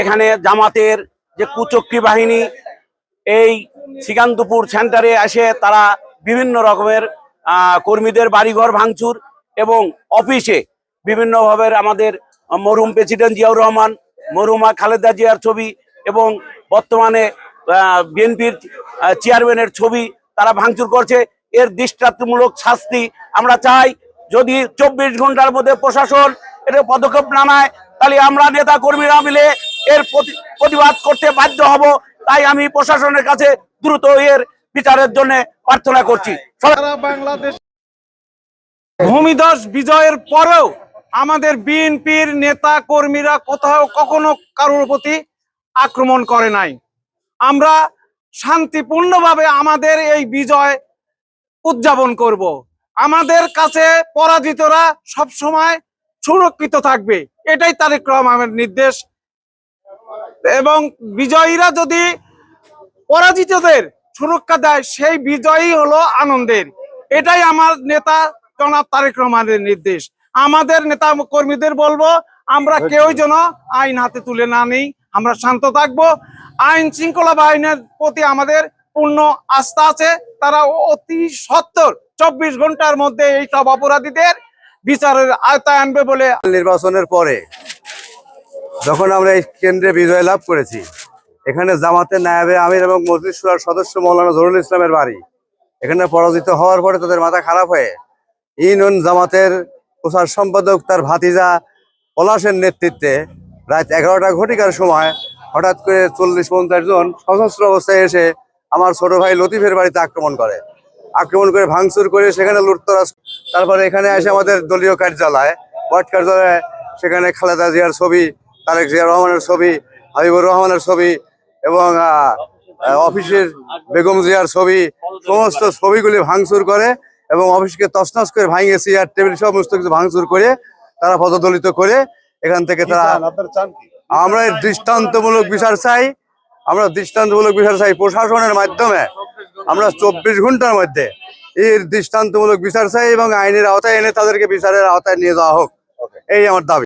এখানে জামাতের যে কুচক্রী বাহিনী, এই শ্রীকান্তপুর সেন্টারে এসে তারা বিভিন্ন রকমের কর্মীদের বাড়িঘর ভাঙচুর এবং অফিসে বিভিন্নভাবে আমাদের মরুম প্রেসিডেন্ট জিয়াউর রহমান, মরহুমা খালেদা জিয়ার ছবি এবং বর্তমানে বিএনপির চেয়ারম্যানের ছবি তারা ভাঙচুর করছে। এর দৃষ্টান্তমূলক শাস্তি আমরা চাই। যদি চব্বিশ ঘণ্টার মধ্যে প্রশাসন এটা পদক্ষেপ না নেয়, তাহলে আমরা নেতা কর্মীরা মিলে এর প্রতি- প্রতিবাদ করতে বাধ্য হব। তাই আমি প্রশাসনের কাছে দ্রুত এর বিচারের জন্য প্রার্থনা করছি। বাংলাদেশ ভূমিদস বিজয়ের পরেও আমাদের বিএনপির নেতা কর্মীরা কোথাও কখনো কারোর প্রতি আক্রমণ করে নাই। আমরা শান্তিপূর্ণভাবে আমাদের এই বিজয় উদযাপন করব। আমাদের কাছে পরাজিতরা সব সময় সুরক্ষিত থাকবে। এটাই তারেক রহমানের নির্দেশ। এবং বিজয়ীরা যদি পরাজিতদের সুরক্ষা দেয় সেই বিজয়ী হলো আনন্দের। এটাই আমার নেতা জনাব তারেক রহমানের নির্দেশ। আমাদের নেতা কর্মীদের বলব আমরা কেউ যেন আইন হাতে তুলে না নিই। আমরা শান্ত থাকব। আইন শৃঙ্খলা বাহিনীর প্রতি আমাদের পূর্ণ আস্থা আছে। তারা অতি সত্তর চব্বিশ ঘণ্টার মধ্যে এই সব অপরাধীদের বিচারের আয়তায় আনবে বলে নির্বাচনের পরে যখন আমরা এই কেন্দ্রে বিজয় লাভ করেছি, এখানে জামাতের নায়াবে আমির এবং মজলিস সুরার সদস্য মৌলানা জহুরুল ইসলামের বাড়ি। এখানে পরাজিত হওয়ার পরে তাদের মাথা খারাপ হয়ে ইউনিয়ন জামাতের প্রচার সম্পাদক তার ভাতিজা পলাশের নেতৃত্বে রাত এগারোটা ঘটিকার সময় হঠাৎ করে চল্লিশ পঞ্চাশ জন সশস্ত্র অবস্থায় এসে আমার ছোট ভাই লতিফের বাড়িতে আক্রমণ করে। আক্রমণ করে ভাঙচুর করে সেখানে লুটতরাজ তারপরে এখানে এসে আমাদের দলীয় কার্যালয়, ওয়ার্ড কার্যালয়ে সেখানে খালেদা জিয়ার ছবি তারেক জিয়া রহমানের ছবি হাবিবুর রহমানের ছবি এবং অফিসের বেগম জিয়ার ছবি সমস্ত ছবিগুলি ভাঙচুর করে এবং অফিসকে তছনছ করে ভাঙিয়ে চেয়ার টেবিল সমস্ত কিছু ভাঙচুর করে তারা পদদলিত করে এখান থেকে তারা আমরা দৃষ্টান্তমূলক বিচার চাই। আমরা দৃষ্টান্তমূলক বিচার চাই প্রশাসনের মাধ্যমে। আমরা চব্বিশ ঘণ্টার মধ্যে এর দৃষ্টান্তমূলক বিচার চাই এবং আইনের আওতায় এনে তাদেরকে বিচারের আওতায় নিয়ে যাওয়া হোক। এই আমার দাবি।